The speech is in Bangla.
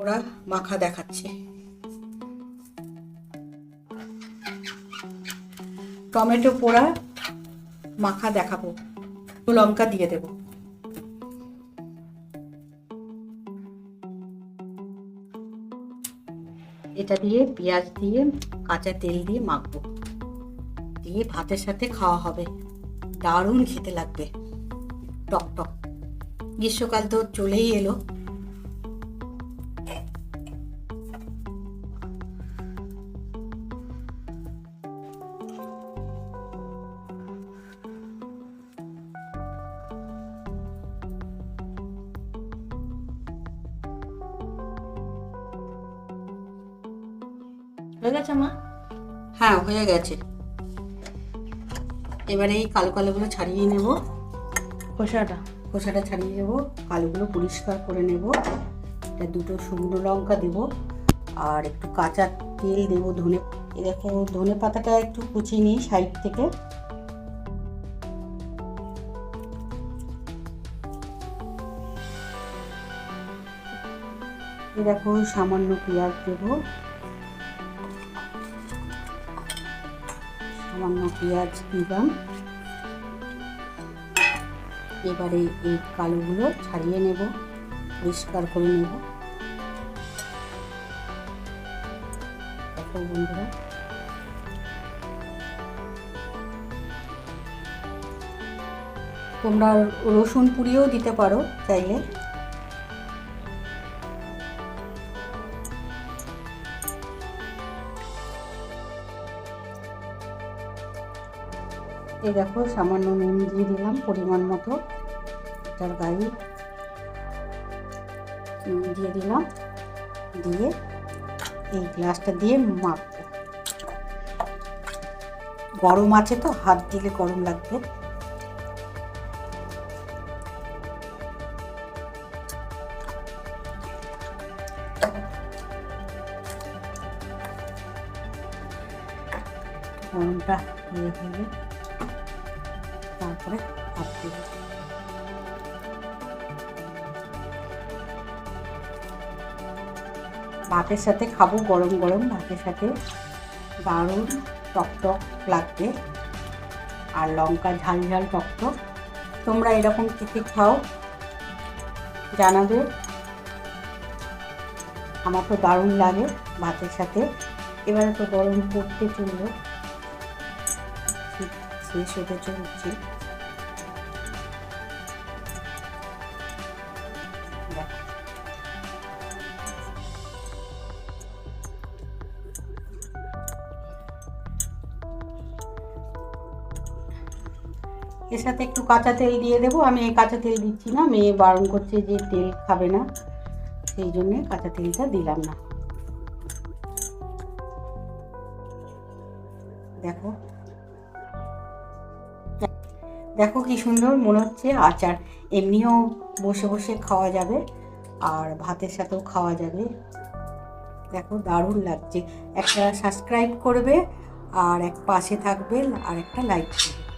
ওরা মাখা দেখাচ্ছে। টমেটো পোড়া মাখা দেখাবো। লঙ্কা দিয়ে দেব। এটা দিয়ে পেঁয়াজ দিয়ে, কাঁচা তেল দিয়ে মাখবো। দিয়ে ভাতের সাথে খাওয়া হবে। দারুণ খেতে লাগবে। টক টক। গ্রীষ্মকাল তো চলেই এলো। হয়ে গেছে মা? হ্যাঁ হয়ে গেছে। এবারে এই কালো কালোগুলো ছাড়িয়ে নেব। খোসাটা? খোসাটা ছাড়িয়ে নেব কালোগুলো পরিষ্কার করে নেব। এটা দুটো শুকনো লঙ্কা দেব আর একটু কাঁচা তেল দেব ধনে। এই দেখো ধনে পাতাটা একটু কুচিয়ে নিই সাইড থেকে। এই দেখো সামান্য পেঁয়াজ দেব। সামান্য পেঁয়াজ দিলাম। এবারে এই কালোগুলো ছাড়িয়ে নেব, পরিষ্কার করে নেব। বন্ধুরা। তোমরা রসুন পুড়িয়েও দিতে পারো চাইলে। এই দেখো, সামান্য নুন দিয়ে দিলাম পরিমাণ মতো। এটার গায়ে নুন দিয়ে দিলাম, দিয়ে এই গ্লাসটা দিয়ে মাখবো। গরম আছে তো, হাত দিলে গরম লাগবে। গরমটা ইয়ে তারপরে দেব ভাতের সাথে খাব গরম গরম ভাতের সাথে দারুণ টক টক লাগবে আর লঙ্কা ঝাল ঝাল টক টক। তোমরা এরকম কী খাও জানাবে। আমার তো দারুণ লাগে ভাতের সাথে। এবারে তো গরম পড়তে চলল। শেষ হতে চলছে। এর সাথে একটু কাঁচা তেল দিয়ে দেবো। আমি এই কাঁচা তেল দিচ্ছি না, মেয়ে বারণ করছে যে তেল খাবে না। সেই জন্যে কাঁচা তেলটা দিলাম না। দেখো। দেখো কি সুন্দর মনে হচ্ছে আচার। এমনিও বসে বসে খাওয়া যাবে আর ভাতের সাথেও খাওয়া যাবে। দেখো দারুণ লাগছে। একটা সাবস্ক্রাইব করবে আর এক পাশে থাকবে আর একটা লাইক করবে।